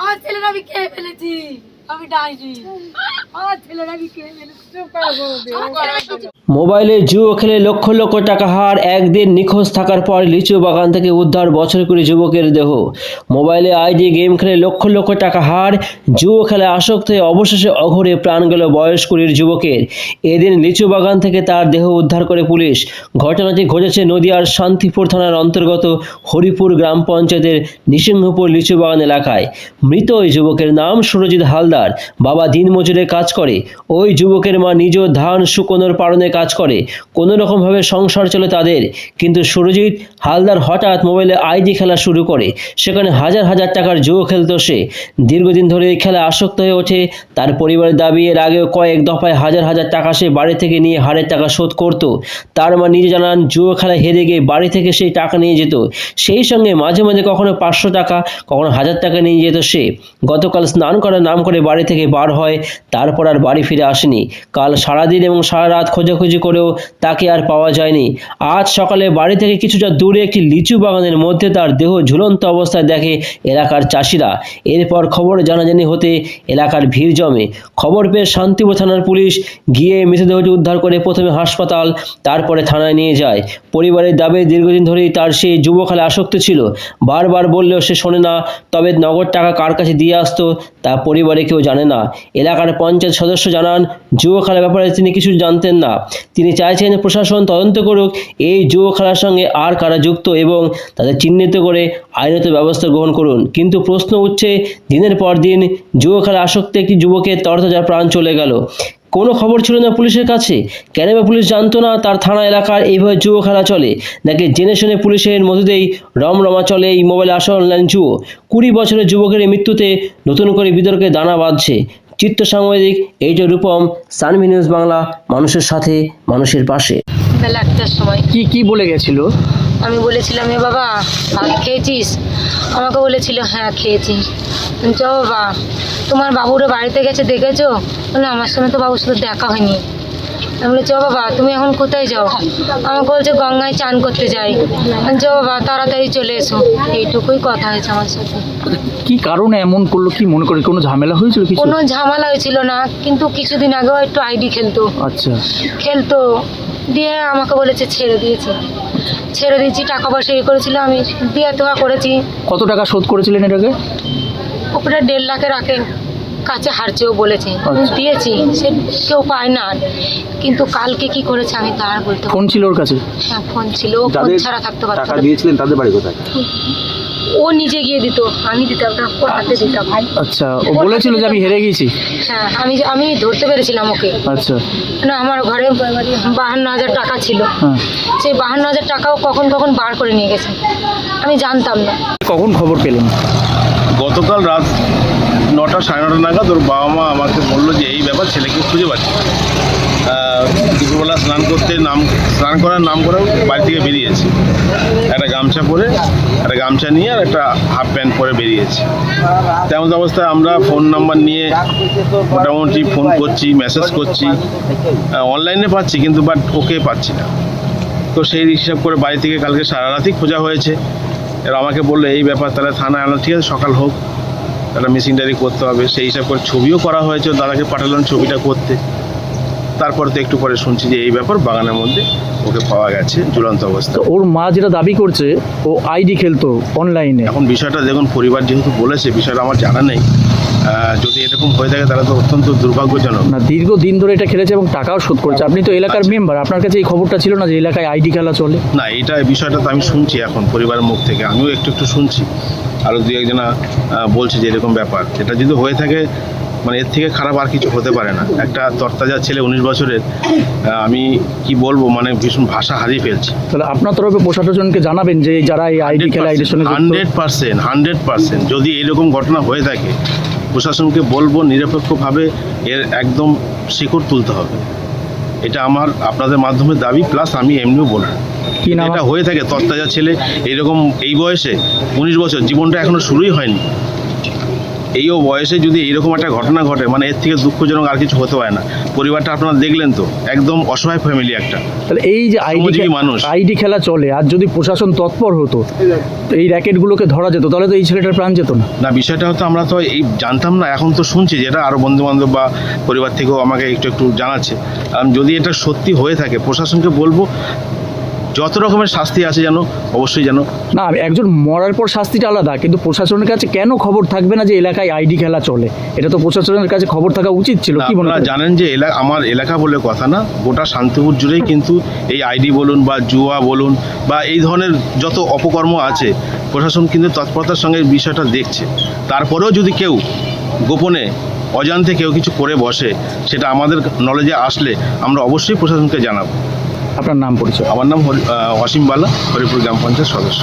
আমার ছেলেরা আমি খেয়ে ফেলেছি। আমি ডাইনি। মোবাইলে জুয়ো খেলে লক্ষ লক্ষ টাকা হার, একদিন নিখোঁজ থাকার পর লিচু বাগান থেকে উদ্ধার বছর কুড়ি যুবকের দেহ। মোবাইলে আইডি গেম খেলে লক্ষ লক্ষ টাকা হার, জুয়ো খেলায় আসক্ত হয়ে অবশেষে অঘরে প্রাণ গেল বয়স কুড়ির যুবকের। এদিন লিচু বাগান থেকে তার দেহ উদ্ধার করে পুলিশ। ঘটনাটি ঘটেছে নদিয়ার শান্তিপুর থানার অন্তর্গত হরিপুর গ্রাম পঞ্চায়েতের নিসিংহপুর লিচু বাগান এলাকায়। মৃত ওই যুবকের নাম সুরজিৎ হালদার। বাবা দিনমজুরে কাজ করে। ওই যুবকের মা নিজ ধান শুকোনোর পালনে কাজ করে। কোনো রকমভাবে সংসার চলে তাদের। কিন্তু সুরজিৎ হালদার হঠাৎ মোবাইলে আইডি খেলা শুরু করে। সেখানে হাজার হাজার টাকার জুয়ো খেলতো সে। দীর্ঘদিন ধরে এই খেলায় আসক্ত হয়ে ওঠে। তার পরিবারের দাবি, এর আগেও কয়েক দফায় হাজার হাজার টাকা সে বাড়ি থেকে নিয়ে হারের টাকা শোধ করত। তার মা নিজে জানান, জুয়ো খেলায় হেরে গিয়ে বাড়ি থেকে সেই টাকা নিয়ে যেত। সেই সঙ্গে মাঝে মাঝে কখনো পাঁচশো টাকা, কখনো হাজার টাকা নিয়ে যেত সে। গতকাল স্নান করার নাম করে বাড়ি থেকে বার হয়। তারপর আর বাড়ি ফিরে আসেনি। কাল সারাদিন এবং সারা রাত খোঁজাখুঁজি করেও তাকে আর পাওয়া যায়নি। আজ সকালে বাড়ি থেকে কিছুটা দূরে একটি লিচু বাগানের মধ্যে তার দেহ ঝুলন্ত অবস্থায় দেখে এলাকার চাষিরা। এরপর খবর জানাজানি হতে এলাকার ভিড় জমে। খবর পেয়ে শান্তিপুর থানার পুলিশ গিয়ে মৃতদেহটি উদ্ধার করে প্রথমে হাসপাতাল, তারপরে থানায় নিয়ে যায়। পরিবারের দাবি, দীর্ঘদিন ধরেই তার সেই যুবকালে আসক্ত ছিল। বারবার বললেও সে শোনে না, তবে নগদ টাকা কার কাছে দিয়ে আসতো তা পরিবারে কেউ জানে না। এলাকার পঞ্চায়েত সদস্য জানান, জুয়ো খেলার ব্যাপারে তিনি কিছু জানতেন না। তিনি চাইছেন প্রশাসন তদন্ত করুক, এই জুয়ো খেলার সঙ্গে আর কারা যুক্ত এবং তাদের চিহ্নিত করে আইনত ব্যবস্থা গ্রহণ করুন। কিন্তু প্রশ্ন উঠছে, দিনের পর দিন জুয়ো খেলা আসক্ত একটি যুবকের তরতাজা প্রাণ চলে গেল। কোনো খবর ছিল না পুলিশের কাছে? কেন বা পুলিশ জানতো না তার থানা এলাকার এইভাবে জুয়ো খেলা চলে? নাকি জেনে শুনে পুলিশের মধ্যেই রমরমা চলে এই মোবাইল আসল অনলাইন জুয়ো কুড়ি বছরের যুবকের মৃত্যুতে নতুন করে বিতর্কে দানা বাঁধছে। চিত্র সাংবাদিক এইটা রূপম সানভি নিউজ বাংলা মানুষের সাথে মানুষের পাশে। বেলা একটার সময়। কি কি বলে গেছিল? আমি বলেছিলাম এ বাবা ভাত খেয়েছিস? আমাকে বলেছিল হ্যাঁ খেয়েছি। ও বাবা তোমার বাবুরে বাড়িতে গেছে দেখেছ? বলে আমার সঙ্গে তো বাবুর সাথে দেখা হয়নি। আমি বলেছি ও বাবা তুমি এখন কোথায় যাও? আমাকে বলছে গঙ্গায় চান করতে যাই। ও বাবা তাড়াতাড়ি চলে এসো। এইটুকুই কথা হয়েছে আমার সাথে। কি কারণে এমন করল? কি মনে করে? কোনো ঝামেলা হয়েছিল কিছু? কোনো ঝামেলা হয়েছিল না কিন্তু কিছুদিন আগেও একটু আইডি খেলতো। আচ্ছা। খেলতো দিয়ে আমাকে বলেছে ছেড়ে দিয়েছে। ছেড়ে দিয়েছি টাকা পয়সা ইয়ে করেছিল আমি দিয়ে তোয়া করেছি। কত টাকা শোধ করেছিলেন এটাকে? উপরে দেড় লাখের আগে কাছে হারছেও বলেছে। আচ্ছা। দিয়েছি সে কেউ পায় না কিন্তু কালকে কি করেছে আমি তার বলতে ফোন ছিল ওর কাছে? হ্যাঁ ফোন ছিল ও ফোন ছাড়া থাকতে পারতো টাকা দিয়েছিলেন তাদের বাড়ি কোথায়? ও নিজে গিয়ে দিত আমি দিতাম না ওর হাতে দিতাম। আচ্ছা ও বলেছিল যে আমি হেরে গেছি হ্যাঁ আমি আমি ধরতে পেরেছিলাম ওকে। আচ্ছা। না আমার ঘরে বাহান্ন হাজার টাকা ছিল। হ্যাঁ। সেই বাহান্ন হাজার টাকাও কখন কখন বার করে নিয়ে গেছে। আমি জানতাম না। কখন খবর পেলেন? গতকাল রাত নটা সাড়ে নটা নাগাদ ওর বাবা মা আমাকে বলল যে এই ব্যাপার ছেলেকে খুঁজে পাচ্ছি দুপুরবেলা স্নান করতে নাম, স্নান করার নাম করে বাড়ি থেকে বেরিয়েছি। একটা গামছা পরে, একটা গামছা নিয়ে আর একটা হাফ প্যান্ট পরে বেরিয়েছি। তেমন অবস্থায় আমরা ফোন নাম্বার নিয়ে মোটামুটি ফোন করছি, মেসেজ করছি। অনলাইনে পাচ্ছি কিন্তু বাট ওকে পাচ্ছি না। তো সেই হিসাব করে বাড়ি থেকে কালকে সারা রাতই খোঁজা হয়েছে। এবার আমাকে বলল, এই ব্যাপার, তাহলে থানায় আনা, ঠিক আছে, সকাল হোক। একটা মিসিং ডায়েরি করতে হবে। সেই হিসাব করে ছবিও করা হয়েছে, দাদাকে পাঠালাম ছবিটা করতে। তারপর তো একটু পরে শুনছি যে এই ব্যাপার বাগানের মধ্যে ওকে পাওয়া গেছে ঝুলন্ত অবস্থা। ওর মা যেটা দাবি করছে ও আইডি খেলতো অনলাইনে। এখন বিষয়টা দেখুন পরিবার যেহেতু বলেছে বিষয়টা আমার জানা নেই। যদি এরকম হয়ে থাকে তাহলে তো অত্যন্ত দুর্ভাগ্যজনক। না দীর্ঘ দিন ধরে এটা খেলেছে এবং টাকাও শোধ করেছে। আপনি তো এলাকার আচ্ছা। মেম্বার আপনার কাছে এই খবরটা ছিল না যে এলাকায় আইডি খেলা চলে? না এটা বিষয়টা তো আমি শুনছি এখন পরিবারের মুখ থেকে। আমিও একটু একটু শুনছি। আরও দু একজনা বলছে যে এরকম ব্যাপার। এটা যদি হয়ে থাকে মানে এর থেকে খারাপ আর কিছু হতে পারে না। একটা তরতাজা ছেলে উনিশ বছরের আমি কি বলব মানে ভীষণ ভাষা হারিয়ে ফেলছি। তাহলে আপনার তরফে প্রশাসনকে জানাবেন যে যারা এই আইডি খেলা আইডির সঙ্গে হান্ড্রেড পার্সেন্ট হান্ড্রেড পার্সেন্ট। যদি এরকম ঘটনা হয়ে থাকে প্রশাসনকে বলব নিরপেক্ষভাবে এর একদম শিকড় তুলতে হবে। এটা আমার আপনাদের মাধ্যমে দাবি প্লাস আমি এমনিও বলব। এটা হয়ে থাকে তত্তাজা ছেলে এইরকম এই বয়সে উনিশ বছর জীবনটা এখনও শুরুই হয়নি। এইও বয়সে যদি এইরকম একটা ঘটনা ঘটে মানে এর থেকে দুঃখজনক আর কিছু হতে পারে না। পরিবারটা আপনারা দেখলেন তো একদম অসহায় ফ্যামিলি একটা। তাহলে এই যে আইডি মানুষ। আইডি খেলা চলে আর যদি প্রশাসন তৎপর হতো এই র্যাকেটগুলোকে ধরা যেত তাহলে তো এই ছেলেটার প্রাণ যেত না। না বিষয়টা হয়তো আমরা তো এই জানতাম না এখন তো শুনছি যেটা আরও বন্ধুবান্ধব বা পরিবার থেকেও আমাকে একটু একটু জানাচ্ছে। কারণ যদি এটা সত্যি হয়ে থাকে প্রশাসনকে বলব যত রকমের শাস্তি আছে যেন অবশ্যই যেন। না একজন মরার পর শাস্তিটা আলাদা কিন্তু প্রশাসনের কাছে কেন খবর থাকবে না যে এলাকায় আইডি খেলা চলে? এটা তো প্রশাসনের কাছে খবর থাকা উচিত ছিল কি মনে আপনারা জানেন যে এলা আমার এলাকা বলে কথা না গোটা শান্তিপুর জুড়েই কিন্তু এই আইডি বলুন বা জুয়া বলুন বা এই ধরনের যত অপকর্ম আছে প্রশাসন কিন্তু তৎপরতার সঙ্গে বিষয়টা দেখছে। তারপরেও যদি কেউ গোপনে অজান্তে কেউ কিছু করে বসে সেটা আমাদের নলেজে আসলে আমরা অবশ্যই প্রশাসনকে জানাব। আপনার নাম পরিচয়? আমার নাম অসীম বালা হরিপুর গ্রাম পঞ্চায়েত সদস্য।